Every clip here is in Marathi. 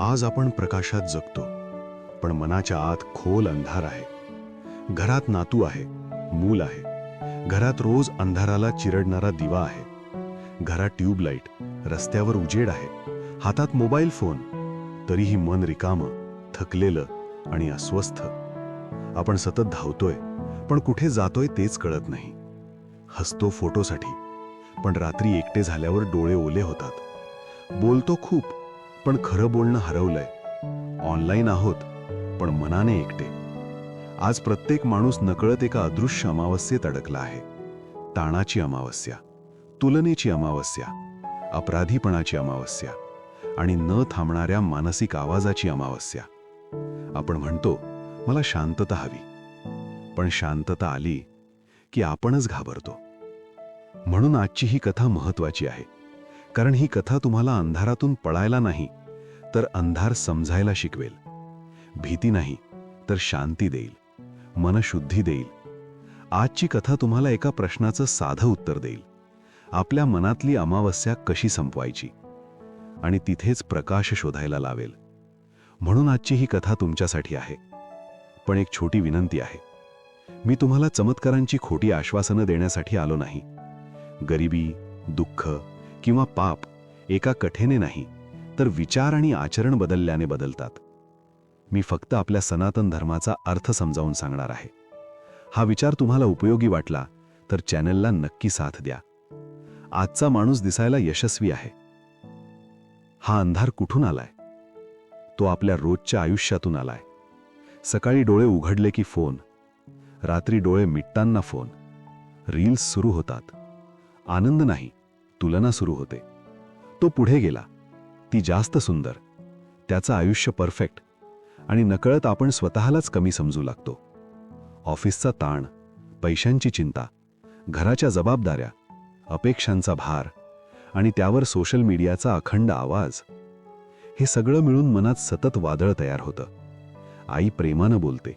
आज आपण प्रकाशात जगतो. पण मनाच्या आत खोल अंधार आहे. घरात नातू आहे मूल आहे. घरात रोज अंधाराला चिरडणारा दिवा आहे. घरात ट्यूबलाईट रस्त्यावर उजेड आहे. हातात मोबाईल फोन. तरीही मन रिकामं थकलेलं आणि अस्वस्थ. आपण सतत धावतोय पण कुठे जातोय तेच कळत नाही. हसतो फोटोसाठी. पण रात्री एकटे झाल्यावर डोळे ओले होतात. बोलतो खूप आपण खरं बोलणं हरवलंय. ऑनलाईन आहोत पण मनाने एकटे. आज प्रत्येक माणूस नकळत एका अदृश्य अमावस्येत अडकला आहे. ताणाची अमावस्या तुलनेची अमावस्या अपराधीपणाची अमावस्या आणि न थांबणाऱ्या मानसिक आवाजाची अमावस्या. आपण म्हणतो मला शांतता हवी. पण शांतता आली की आपणच घाबरतो. म्हणून आजची ही कथा महत्वाची आहे. कारण ही कथा तुम्हाला अंधारातून पळायला नाही तर अंधार समजायला शिकवेल. भीती नाही तर शांती देईल मनशुद्धी देईल. आजची कथा तुम्हाला एका प्रश्नाचं साधं उत्तर देईल. आपल्या मनातली अमावस्या कशी संपवायची? आणि तिथेच प्रकाश शोधायला लावेल. म्हणून आजची ही कथा तुमच्यासाठी आहे. पण एक छोटी विनंती आहे. मी तुम्हाला चमत्कारांची खोटी आश्वासनं देण्यासाठी आलो नाही. गरिबी दुःख किंवा पाप एका कठेने नाही तर विचार आणि आचरण बदलल्याने बदलतात. मी फक्त आपल्या सनातन धर्माचा अर्थ समजावून सांगणार आहे. हा विचार तुम्हाला उपयोगी वाटला तर चॅनलला नक्की साथ द्या. आजचा माणूस दिसायला यशस्वी आहे. हा अंधार कुठून आलाय? तो आपल्या रोजच्या आयुष्यातून आलाय. सकाळी डोळे उघडले की फोन रात्री डोळे मिटताना फोन. रील्स सुरू होतात. आनंद नाही तुलना सुरू होते. तो पुढे गेला. ती जास्त सुंदर. त्याचं आयुष्य परफेक्ट. आणि नकळत आपण स्वतःलाच कमी समजू लागतो. ऑफिसचा ताण पैशांची चिंता घराच्या जबाबदाऱ्या अपेक्षांचा भार आणि त्यावर सोशल मीडियाचा अखंड आवाज हे सगळं मिळून मनात सतत वादळ तयार होतं. आई प्रेमानं बोलते.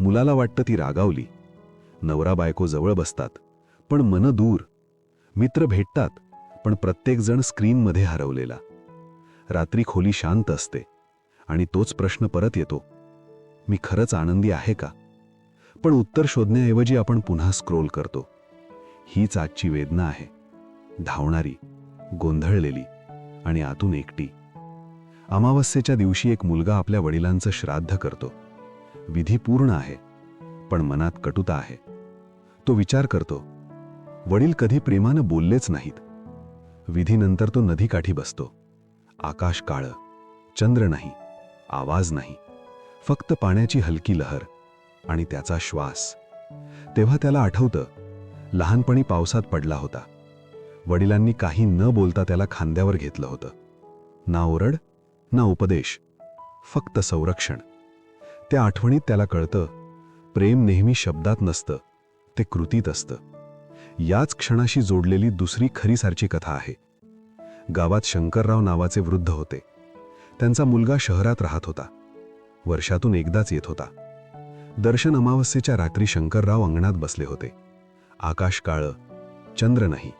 मुलाला वाटतं ती रागावली. नवरा बायको जवळ बसतात. पण मन दूर. मित्र भेटतात. पण प्रत्येकजण स्क्रीनमध्ये हरवलेला. रात्री खोली शांत असते आणि तोच प्रश्न परत येतो. मी खरंच आनंदी आहे का? पण उत्तर शोधण्याऐवजी आपण पुन्हा स्क्रोल करतो. हीच आजची वेदना आहे. धावणारी गोंधळलेली आणि आतून एकटी. अमावस्येच्या दिवशी एक मुलगा आपल्या वडिलांचं श्राद्ध करतो. विधी पूर्ण आहे पण मनात कटुता आहे. तो विचार करतो वडील कधी प्रेमानं बोललेच नाहीत. विधीनंतर तो नदीकाठी बसतो. आकाश काळं चंद्र नाही आवाज नाही. फक्त पाण्याची हलकी लहर आणि त्याचा श्वास. तेव्हा त्याला आठवतं लहानपणी पावसात पडला होता. वडिलांनी काही न बोलता त्याला खांद्यावर घेतलं होतं. ना ओरड ना उपदेश फक्त संरक्षण. त्या आठवणीत त्याला कळतं प्रेम नेहमी शब्दात नसतं ते कृतीत असतं. याच क्षणाशी जोडलेली दुसरी खरीसारची कथा आहे. गावात शंकरराव नावाचे वृद्ध होते. त्यांचा मुलगा शहरात राहत होता. वर्षातून एकदाच येत होता. दर्शन अमावस्येच्या रात्री शंकरराव अंगणात बसले होते. आकाश काळं चंद्र नाही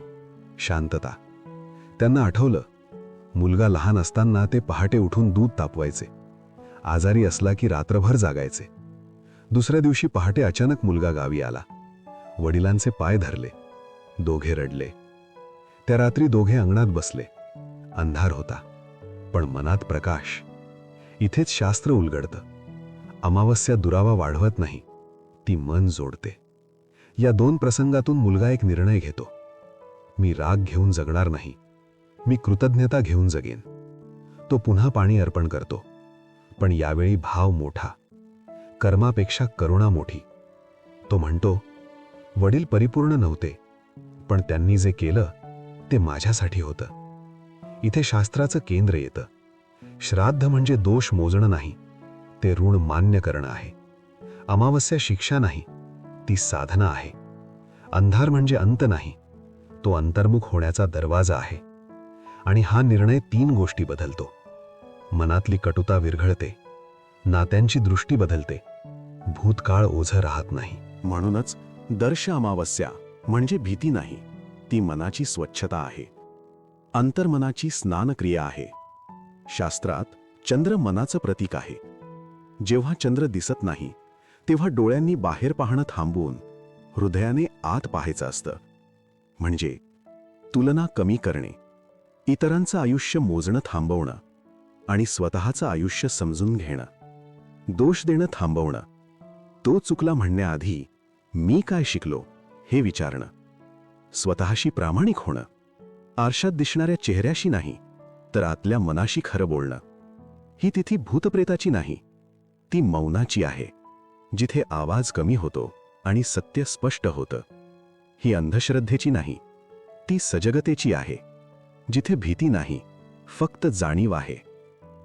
शांतता. त्यांना आठवलं मुलगा लहान असताना ते पहाटे उठून दूध तापवायचे. आजारी असला की रात्रभर जागायचे. दुसऱ्या दिवशी पहाटे अचानक मुलगा गावी आला. वडिलांचे पाय धरले. दोघे रडले. त्या रात्री दोघे अंगणात बसले. अंधार होता पण मनात प्रकाश. इथेच शास्त्र उलगडतं. अमावस्या दुरावा वाढवत नाही ती मन जोडते. या दोन प्रसंगातून मुलगा एक निर्णय घेतो. मी राग घेऊन जगणार नाही. मी कृतज्ञता घेऊन जगेन. तो पुन्हा पाणी अर्पण करतो. पण यावेळी भाव मोठा. कर्मापेक्षा करुणा मोठी. तो म्हणतो वडील परिपूर्ण नव्हते. पण त्यांनी जे केलं ते माझ्यासाठी होतं. इथे शास्त्राचं केंद्र येतं. श्राद्ध म्हणजे दोष मोजणं नाही ते ऋण मान्य करणं आहे. अमावस्या शिक्षा नाही ती साधना आहे. अंधार म्हणजे अंत नाही तो अंतर्मुख होण्याचा दरवाजा आहे. आणि हा निर्णय तीन गोष्टी बदलतो. मनातली कटुता विरघळते नात्यांची दृष्टी बदलते भूतकाळ ओझं राहत नाही. म्हणूनच दर्श अमावस्या म्हणजे भीती नाही ती मनाची स्वच्छता आहे. अंतर्मनाची स्नानक्रिया आहे. शास्त्रात चंद्र मनाचं प्रतीक आहे. जेव्हा चंद्र दिसत नाही तेव्हा डोळ्यांनी बाहेर पाहणं थांबवून हृदयाने आत पाहायचं असतं. म्हणजे तुलना कमी करणे इतरांचं आयुष्य मोजणं थांबवणं आणि स्वतःचं आयुष्य समजून घेणं. दोष देणं थांबवणं. तो चुकला म्हणण्याआधी मी काय शिकलो? हे विचारणं. स्वतःशी प्रामाणिक होणं. आरशात दिसणाऱ्या चेहऱ्याशी नाही तर आतल्या मनाशी खरं बोलणं. ही तिथी भूतप्रेताची नाही. ती मौनाची आहे जिथे आवाज कमी होतो आणि सत्य स्पष्ट होतं. ही अंधश्रद्धेची नाही ती सजगतेची आहे. जिथे भीती नाही फक्त जाणीव आहे.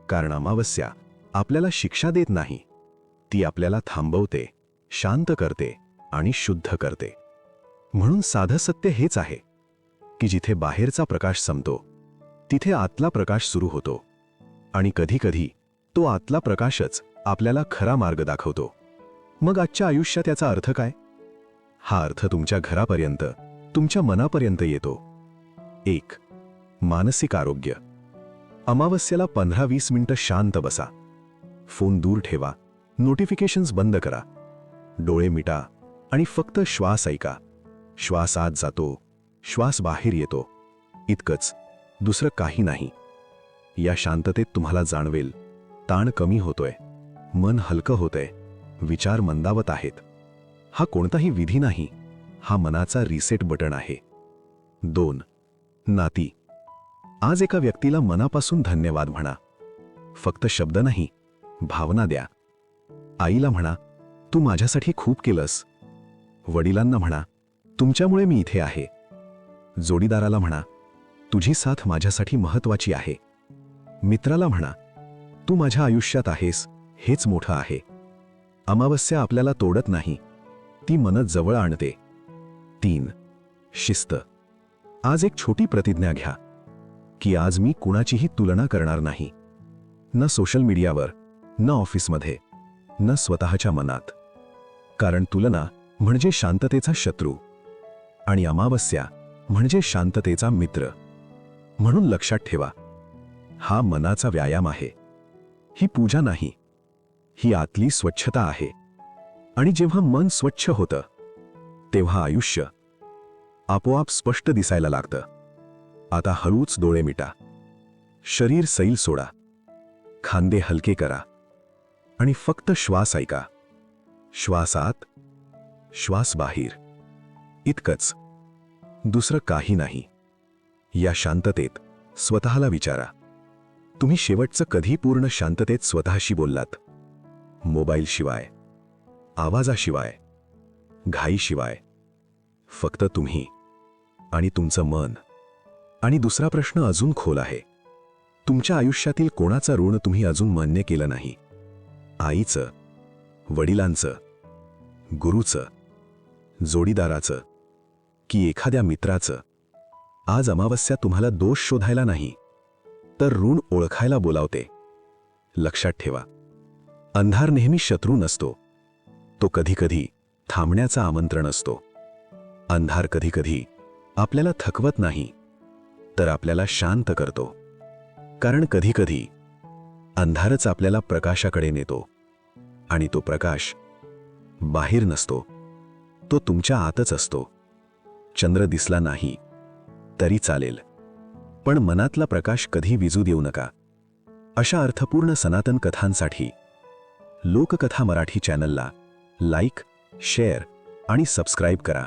कारण अमावस्या आपल्याला शिक्षा देत नाही. ती आपल्याला थांबवते शांत करते आणि शुद्ध करते. म्हणून साधं सत्य हेच आहे की जिथे बाहेरचा प्रकाश संपतो तिथे आतला प्रकाश सुरू होतो. आणि कधीकधी तो आतला प्रकाशच आपल्याला खरा मार्ग दाखवतो. मग आजच्या आयुष्यात याचा अर्थ काय? हा अर्थ तुमच्या घरापर्यंत तुमच्या मनापर्यंत येतो. एक मानसिक आरोग्य. अमावस्याला पंधरा वीस मिनिटं शांत बसा. फोन दूर ठेवा. नोटिफिकेशन्स बंद करा. डोळे मिटा आणि फक्त श्वास ऐका. श्वास आत जातो. श्वास बाहेर येतो. इतकंच. दुसरं काही नाही. या शांततेत तुम्हाला जाणवेल. ताण कमी होतोय. मन हलकं होतंय. विचार मंदावत आहेत. हा कोणताही विधी नाही. हा मनाचा रिसेट बटन आहे. दोन. नाती. आज एका व्यक्तीला मनापासून धन्यवाद म्हणा. फक्त शब्द नाही. भावना द्या. आईला म्हणा तू माझ्यासाठी खूप केलंस. वडिलांना म्हणा तुमच्यामुळे मी इथे आहे. जोडीदाराला म्हणा तुझी साथ माझ्यासाठी महत्वाची आहे. मित्राला म्हणा तू माझ्या आयुष्यात आहेस हेच मोठं आहे. अमावस्या आपल्याला तोडत नाही ती मनत जवळ आणते. तीन शिस्त. आज एक छोटी प्रतिज्ञा घ्या की आज मी कुणाचीही तुलना करणार नाही. न सोशल मीडियावर न ऑफिसमध्ये न स्वतःच्या मनात. कारण तुलना म्हणजे शांततेचा शत्रू. आणि अमावस्या म्हणजे शांततेचा मित्र. म्हणून लक्षात ठेवा हा मनाचा व्यायाम आहे. ही पूजा नाही ही आतली स्वच्छता आहे. आणि जेव्हा मन स्वच्छ होतं तेव्हा आयुष्य आपोआप स्पष्ट दिसायला लागतं. आता हळूच डोळे मिटा. शरीर सैल सोडा. खांदे हलके करा. आणि फक्त श्वास ऐका. श्वासात श्वास बाहेर. इतकंच. दुसरं काही नाही. या शांततेत स्वतःला विचारा. तुम्ही शेवटचं कधी पूर्ण शांततेत स्वतःशी बोललात? मोबाईलशिवाय आवाजाशिवाय घाईशिवाय. फक्त तुम्ही आणि तुमचं मन. आणि दुसरा प्रश्न अजून खोल आहे. तुमच्या आयुष्यातील कोणाचं ऋण तुम्ही अजून मान्य केलं नाही? आईचं वडिलांचं गुरुचं जोडीदाराचं की एखाद्या मित्राचं. आज अमावस्या तुम्हाला दोष शोधायला नाही. तर ऋण ओळखायला बोलावते. लक्षात ठेवा. अंधार नेहमी शत्रू नसतो. तो कधीकधी थांबण्याचं आमंत्रण असतो. अंधार कधीकधी आपल्याला थकवत नाही. तर आपल्याला शांत करतो. कारण कधीकधी अंधारच आपल्याला प्रकाशाकडे नेतो. आणि तो प्रकाश बाहेर नसतो. तो तुमच्या आतच असतो. चंद्र दिसला नाही. तरी चालेल. पण मनातला प्रकाश कधी विजू देऊ नका. अशा अर्थपूर्ण सनातन कथांसाठी लोककथा मराठी चॅनलला लाईक शेअर आणि सबस्क्राईब करा.